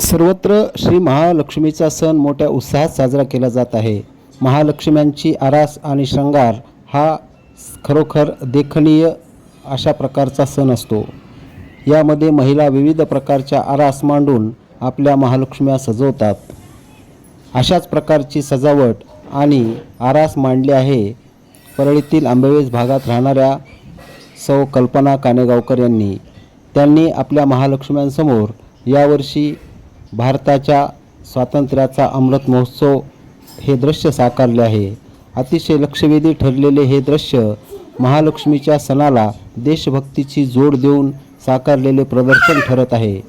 सर्वत्र श्री महालक्ष्मीचा सण मोठ्या उत्साहात साजरा केला जात आहे. महालक्ष्म्यांची आरास आणि शृंगार हा खरोखर देखणीय अशा प्रकारचा सण असतो. यामध्ये महिला विविध प्रकारच्या आरास मांडून आपल्या महालक्ष्म्या सजवतात. अशाच प्रकारची सजावट आणि आरास मांडले आहे. परळीतील आंबेवेस भागात राहणाऱ्या सौ कल्पना कानेगावकर यांनी त्यांनी आपल्या महालक्ष्म्यांसमोर यावर्षी भारताच्या स्वातंत्र्याचा अमृत महोत्सव हे दृश्य साकारले आहे. अतिशय लक्षवेधी ठरलेले हे दृश्य महालक्ष्मीच्या सणाला देशभक्तीची जोड देऊन साकारलेले प्रदर्शन ठरत आहे.